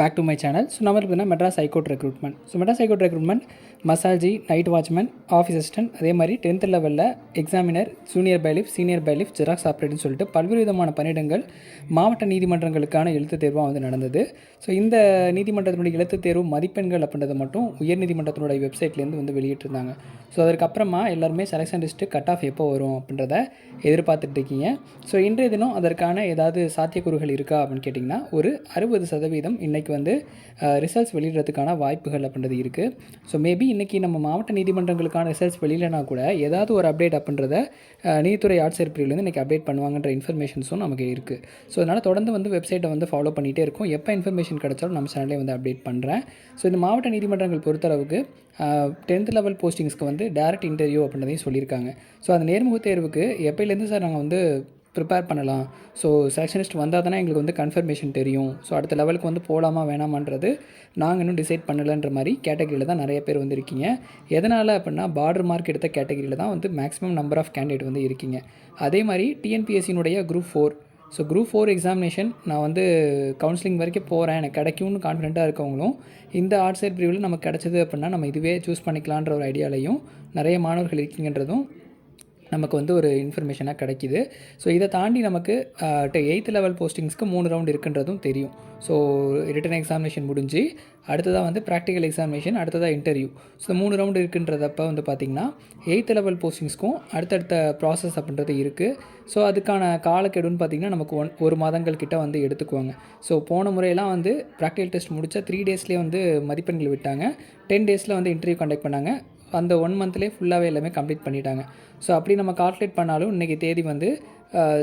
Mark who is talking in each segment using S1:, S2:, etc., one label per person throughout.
S1: Back to my channel so நம்ம பார்த்தீங்கன்னா Madras high court recruitment so Madras high court recruitment மசாஜி night watchman office assistant அதே மாதிரி tenth லெவலில் examiner junior bailiff senior bailiff xerox ஆப்ரேட்னு சொல்லிட்டு பல்வேறு விதமான பணியிடங்கள் மாவட்ட நீதிமன்றங்களுக்கான எழுத்துத் தேர்வாக வந்து நடந்தது. ஸோ இந்த நீதிமன்றத்தினுடைய எழுத்துத் தேர்வு மதிப்பெண்கள் அப்படின்றத மட்டும் உயர்நீதிமன்றத்தினுடைய வெப்சைட்லேருந்து வந்து வெளியிட்டிருந்தாங்க. ஸோ அதற்கப்புறமா எல்லாருமே செலெக்ஷன் லிஸ்ட்டு கட் ஆஃப் எப்போ வரும் அப்படின்றத எதிர்பார்த்துட்டு இருக்கீங்க. ஸோ இன்றைய தினம் அதற்கான ஏதாவது சாத்தியக்கூறுகள் இருக்கா அப்படின்னு கேட்டிங்கன்னா ஒரு அறுபது சதவீதம் இன்றைக்கி வந்து ரிசல்ட்ஸ் வெளியிடுறதுக்கான வாய்ப்புகள் அப்படின்றது இருக்குது ஸோ மேபி இன்றைக்கி நம்ம மாவட்ட நீதிமன்றங்களுக்கான ரிசல்ட்ஸ் வெளியிலனா கூட ஏதாவது ஒரு அப்டேட் அப்படின்றத நீதித்துறை ஆட்சியர் பிரிவுலேருந்து இன்றைக்கி அப்டேட் பண்ணுவாங்கன்ற இன்ஃபர்மேஷன்ஸும் நமக்கு இருக்குது ஸோ அதனால் தொடர்ந்து வந்து வெப்சைட்டை வந்து ஃபாலோ பண்ணிகிட்டே இருக்கும். எப்போ இன்ஃபர்மேஷன் கிடைச்சாலும் நம்ம சேனலே வந்து அப்டேட் பண்ணுறேன் ஸோ இந்த மாவட்ட நீதிமன்றங்கள் பொறுத்தளவுக்கு டென்த் லெவல் போஸ்டிங்ஸ்க்கு வந்து டேரக்ட் இன்டர்வியூ அப்படின்றதையும் சொல்லியிருக்காங்க. ஸோ அந்த நேர்முக தேர்வுக்கு எப்போலேருந்து சார் நாங்கள் வந்து ப்ரிப்பேர் பண்ணலாம். ஸோ செலெக்ஷனிஸ்ட் வந்தால் தானே எங்களுக்கு வந்து கன்ஃபர்மேஷன் தெரியும். ஸோ அடுத்த லெவலுக்கு வந்து போகலாமா வேணாமான்றது நாங்கள் இன்னும் டிசைட் பண்ணலைன்ற மாதிரி கேட்டகரியில் தான் நிறைய பேர் வந்து இருக்கீங்க எதனால் அப்படின்னா பார்டர் மார்க் எடுத்த கேட்டகரியில் தான் வந்து மேக்ஸிமம் நம்பர் ஆஃப் கேண்டிடேட் வந்து இருக்கீங்க. அதே மாதிரி டிஎன்பிஎஸ்சினுடைய group four so group four examination நான் வந்து கவுன்சிலிங் வரைக்கும் போகிறேன் எனக்கு கிடைக்கும்னு கான்ஃபிடென்ட்டாக இருக்கவங்களும் இந்த ஆர்ட்ஸ் சைட் பிரிவில் நமக்கு கிடச்சது அப்படின்னா நம்ம இதுவே சூஸ் பண்ணிக்கலான்ற ஒரு ஐடியாலையும் நிறைய மாணவர்கள் இருக்கீங்கன்றதும் நமக்கு வந்து ஒரு இன்ஃபர்மேஷனாக கிடைக்கிது. ஸோ இதை தாண்டி நமக்கு எயித்து லெவல் போஸ்டிங்ஸ்க்கு மூணு ரவுண்ட் இருக்குன்றதும் தெரியும். ஸோ ரிட்டன் எக்ஸாமினேஷன் முடிஞ்சு அடுத்ததாக வந்து ப்ராக்டிக்கல் எக்ஸாமினேஷன் அடுத்ததாக இன்டர்வியூ ஸோ மூணு ரவுண்டு இருக்குன்றதப்ப வந்து பார்த்திங்கன்னா எயித்து லெவல் போஸ்டிங்ஸ்க்கும் அடுத்தடுத்த ப்ராசஸ் அப்படின்றது இருக்குது ஸோ அதுக்கான காலக்கெடுன்னு பார்த்திங்கன்னா நமக்கு ஒன் ஒரு மாதங்கள் கிட்ட வந்து எடுத்துக்குவாங்க. ஸோ போன முறையெல்லாம் வந்து ப்ராக்டிக்கல் டெஸ்ட் முடித்தா த்ரீ டேஸ்லேயே வந்து மதிப்பெண்கள் விட்டாங்க. டென் டேஸில் வந்து இன்டர்வியூ கண்டக்ட் பண்ணாங்க. அந்த ஒன் மந்த்லேயே ஃபுல்லாகவே எல்லாமே கம்ப்ளீட் பண்ணிட்டாங்க. ஸோ அப்படி நம்ம கால்குலேட் பண்ணாலும் இன்றைக்கி தேதி வந்து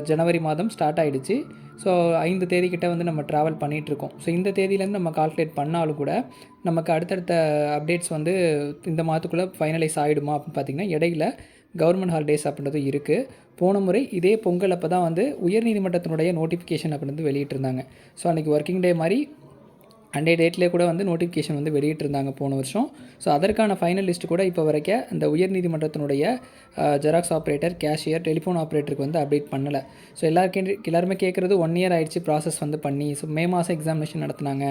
S1: ஜனவரி மாதம் ஸ்டார்ட் ஆகிடுச்சு ஸோ ஐந்து தேதிக்கிட்ட வந்து நம்ம ட்ராவல் பண்ணிகிட்ருக்கோம் ஸோ இந்த தேதியிலேருந்து நம்ம கால்குலேட் பண்ணாலும் கூட நமக்கு அடுத்தடுத்த அப்டேட்ஸ் வந்து இந்த மாதத்துக்குள்ளே ஃபைனலைஸ் ஆகிடுமா அப்படின்னு பார்த்திங்கன்னா இடையில கவர்மெண்ட் ஹாலிடேஸ் அப்படின்றது இருக்குது போன முறை இதே பொங்கல் அப்போ தான் வந்து உயர்நீதிமன்றத்தினுடைய நோட்டிஃபிகேஷன் அப்படின்றது வெளியிட்டிருந்தாங்க. ஸோ அன்றைக்கி ஒர்க்கிங் டே மாதிரி அண்டே டேட்லேயே கூட வந்து நோட்டிஃபிகேஷன் வந்து வெளியிட்டிருந்தாங்க போன வருஷம். ஸோ அதற்கான ஃபைனல் லிஸ்ட் கூட இப்போ வரைக்கும் அந்த உயர்நீதிமன்றத்தினுடைய ஜெராக்ஸ் ஆப்ரேட்டர் கேஷியர் டெலிஃபோன் ஆப்ரேட்டருக்கு வந்து அப்டேட் பண்ணலை. ஸோ எல்லாருக்கே எல்லாருமே கேட்குறது ஒன் இயர் ஆயிடுச்சு ப்ராசஸ் வந்து பண்ணி. ஸோ மே மாதம் எக்ஸாமினேஷன் நடத்துனாங்க.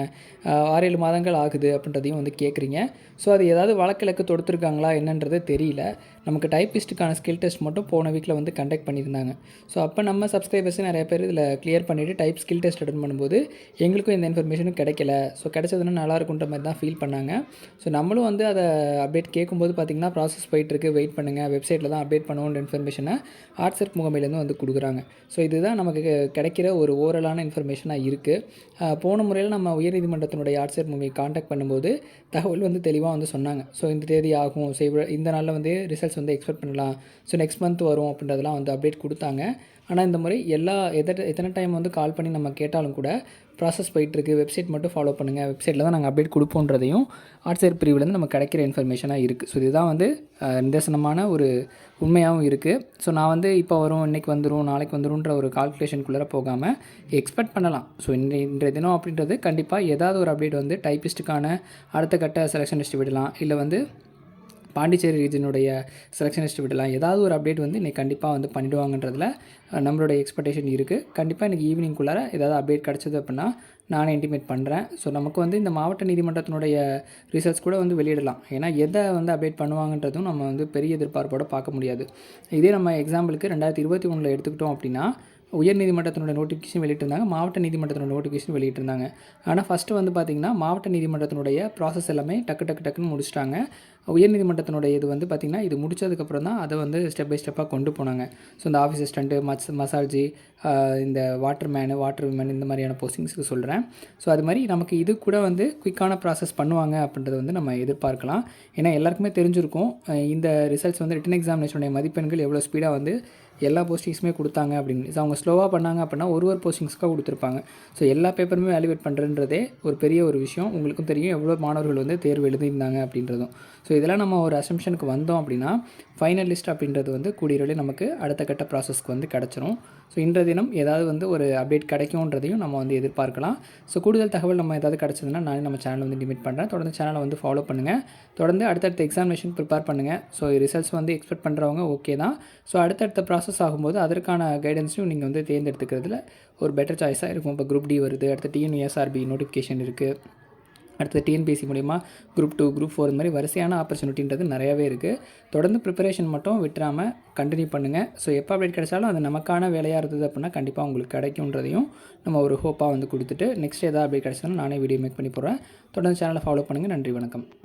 S1: ஆறு ஏழு மாதங்கள் ஆகுது அப்படின்றதையும் வந்து கேட்குறீங்க ஸோ அது ஏதாவது வழக்கிழக்கு தொடுத்துருக்காங்களா என்னன்றது தெரியல. நமக்கு டைப்பிஸ்ட்டுக்கான ஸ்கில் டெஸ்ட் மட்டும் போன வீக்கில் வந்து கண்டக்ட் பண்ணியிருந்தாங்க. ஸோ அப்போ நம்ம சப்ஸ்கிரைபர்ஸ் நிறைய பேர் இதில் கிளியர் பண்ணிவிட்டு டைப் ஸ்கில் டெஸ்ட் அட்டன் பண்ணும்போது எங்களுக்கும் இந்த இன்ஃபர்மேஷனும் கிடைக்கல. ஸோ கிடைச்சதுன்னா நல்லா இருக்குன்ற மாதிரி தான் ஃபீல் பண்ணாங்க. ஸோ நம்மளும் வந்து அதை அப்டேட் கேட்கும்போது பார்த்திங்கன்னா ப்ராசஸ் போயிட்டுருக்கு. வெயிட் பண்ணுங்கள் வெப்சைட்டில் தான் அப்டேட் பண்ணுவோன்ற இன்ஃபர்மேஷனை ஆர்ட்ஸர்க் முகமையிலேருந்து வந்து கொடுக்குறாங்க. ஸோ இதுதான் நமக்கு கிடைக்கிற ஒரு ஓரலான இன்ஃபர்மேஷனாக இருக்குது போன முறையில் நம்ம உயர்நீதிமன்றத்தினுடைய ஆர்ட்ஸர் முகமையை காண்டாக்ட் பண்ணும்போது தகவல் வந்து தெளிவாக வந்து சொன்னாங்க. ஸோ இந்த தேதி ஆகும். ஸோ இந்த நாளில் வந்து ரிசல்ட் ரிசல்ட்ஸ் வந்து எக்ஸ்பெக்ட் பண்ணலாம். ஸோ நெக்ஸ்ட் மந்த் வரும் அப்படின்றதெல்லாம் வந்து அப்டேட் கொடுத்தாங்க. ஆனால் இந்த முறை எல்லா எத எத்தனை டைம் வந்து கால் பண்ணி நம்ம கேட்டாலும் கூட ப்ராசஸ் போயிட்டுருக்கு. வெப்சைட் மட்டும் ஃபாலோ பண்ணுங்கள் வெப்சைட்டில் தான் நாங்கள் அப்டேட் கொடுப்போன்றதையும் ஆட்சியர் பிரிவுலேருந்து நம்ம கிடைக்கிற இன்ஃபர்மேஷனாக இருக்குது ஸோ இதுதான் வந்து நிதர்சனமான ஒரு உண்மையாகவும் இருக்குது ஸோ நான் வந்து இப்போ வரும் இன்றைக்கி வந்துடும் நாளைக்கு வந்துடும்ன்ற ஒரு கால்குலேஷனுக்குள்ளே போகாமல் எக்ஸ்பெக்ட் பண்ணலாம். ஸோ இன்றைய இன்றைய தினம் அப்படின்றது கண்டிப்பாக ஏதாவது ஒரு அப்டேட் வந்து டைப்பிஸ்ட்டுக்கான அடுத்த கட்ட செலெக்ஷன் லிஸ்ட் விடலாம். இல்லை வந்து பாண்டிச்சேரி ரீஜனுடைய செலெக்ஷன் லிஸ்ட் விடலாம். ஏதாவது ஒரு அப்டேட் வந்து இன்றைக்கி கண்டிப்பாக வந்து பண்ணிவிடுவாங்கன்றதில் நம்மளுடைய எக்ஸ்பெக்டேஷன் இருக்குது கண்டிப்பாக எனக்கு ஈவினிங்குள்ளார ஏதாவது அப்டேட் கிடச்சது அப்படின்னா நானே இன்டிமேட் பண்ணுறேன் ஸோ நமக்கு வந்து இந்த மாவட்ட நீதிமன்றத்தினுடைய ரிசல்ட்ஸ் கூட வந்து வெளியிடலாம். ஏன்னா எதை வந்து அப்டேட் பண்ணுவாங்கன்றதும் நம்ம வந்து பெரிய எதிர்பார்ப்போடு பார்க்க முடியாது. இதே நம்ம எக்ஸாம்பிளுக்கு ரெண்டாயிரத்தி இருபத்தி ஒன்றில் எடுத்துக்கிட்டோம் அப்படின்னா உயர்நீதிமன்றத்தினுடைய நோட்டிஃபிகேஷன் வெளியிட்டிருந்தாங்க. மாவட்ட நீதிமன்றத்தினோட நோட்டிஃபிகேஷன் வெளியிட்டிருந்தாங்க. ஆனால் ஃபஸ்ட்டு வந்து பார்த்திங்கன்னா மாவட்ட நீதிமன்றத்தினுடைய ப்ராசஸ் எல்லாமே டக்கு டக்கு டக்குன்னு முடிச்சிட்டாங்க. உயர்நீதிமன்றத்தினுடைய இது வந்து பார்த்திங்கன்னா இது முடித்ததுக்கப்புறம் தான் அதை வந்து ஸ்டெப் பை ஸ்டெப்பாக கொண்டு போனாங்க. ஸோ இந்த ஆஃபீஸ் அசிஸ்டண்ட்டு மஸ் மசாஜி இந்த வாட்டர் மேனு வாட்டர் விமன் இந்த மாதிரியான போஸ்டிங்ஸுக்கு சொல்கிறேன் ஸோ அது மாதிரி நமக்கு இது கூட வந்து குயிக்கான ப்ராசஸ் பண்ணுவாங்க அப்படின்றத வந்து நம்ம எதிர்பார்க்கலாம். ஏன்னா எல்லாருக்குமே தெரிஞ்சிருக்கும். இந்த ரிசல்ட்ஸ் வந்து ரிட்டன் எக்ஸாமினேஷனுடைய மதிப்பெண்கள் எவ்வளோ ஸ்பீடாக வந்து எல்லா போஸ்டிங்ஸுமே கொடுத்தாங்க அப்படின்னு. ஸோ அவங்க ஸ்லோவாக பண்ணாங்க அப்படின்னா ஒரு ஒரு போஸ்டிங்ஸ்க்காக கொடுத்துருப்பாங்க. ஸோ எல்லா பேப்பருமே வேல்யூவேட் பண்ணுறன்றதே ஒரு பெரிய ஒரு விஷயம். உங்களுக்கும் தெரியும் எவ்வளோ மாணவர்கள் வந்து தேர்வு எழுதியிருந்தாங்க அப்படின்றதும். ஸோ இதெல்லாம் நம்ம ஒரு அசம்ஷனுக்கு வந்தோம் அப்படின்னா ஃபைனல் லிஸ்ட் அப்படின்றது வந்து கூடிய நமக்கு அடுத்த கட்ட ப்ராசஸ்க்கு வந்து கிடச்சிரும். ஸோ இன்றைய தினம் ஏதாவது வந்து ஒரு அப்டேட் கிடைக்கும்ன்றதையும் நம்ம வந்து எதிர்பார்க்கலாம். ஸோ கூடுதல் தகவல் நம்ம ஏதாவது கிடச்சதுன்னா நானே நம்ம சேனல் வந்து லிமிட் பண்ணுறேன் தொடர்ந்து சேனலை வந்து ஃபாலோ பண்ணுங்கள் தொடர்ந்து அடுத்தடுத்த எக்ஸாமினேஷன் ப்ரிப்பேர் பண்ணுங்கள் ஸோ ரிசல்ட்ஸ் வந்து எக்ஸ்பெக்ட் பண்ணுறவங்க ஓகே தான். ஸோ அடுத்தடுத்த ப்ராசஸ் ஆகும்போது அதற்கான கைடன்ஸையும் நீங்கள் வந்து தேர்ந்தெடுத்துக்கிறதுல ஒரு பெட்டர் சாய்ஸாக இருக்கும். இப்போ குரூப் டி வருது அடுத்து டிஎன்எஸ்ஆர்பி நோட்டிஃபிகேஷன் இருக்குது அடுத்து டிஎன்பிஎஸ்சி மூலிமா குரூப் டூ குரூப் ஃபோர் இந்த மாதிரி வரிசையான ஆப்பர்ச்சுனிட்டின்றது நிறையவே இருக்குது தொடர்ந்து ப்ரிப்பரேஷன் மட்டும் விட்டுறாமல் கண்டினியூ பண்ணுங்கள் ஸோ எப்போ அப்டேட் கிடைச்சாலும் அது நமக்கான வேலையாக இருந்தது அப்படின்னா கண்டிப்பாக உங்களுக்கு கிடைக்குன்றதையும் நம்ம ஒரு ஹோப்பாக வந்து கொடுத்துட்டு நெக்ஸ்ட் எதாவது அப்டேட் கிடைச்சாலும் நானே வீடியோ மேக் பண்ணி போடுறேன். தொடர்ந்து சேனலை ஃபாலோ பண்ணுங்கள் நன்றி வணக்கம்.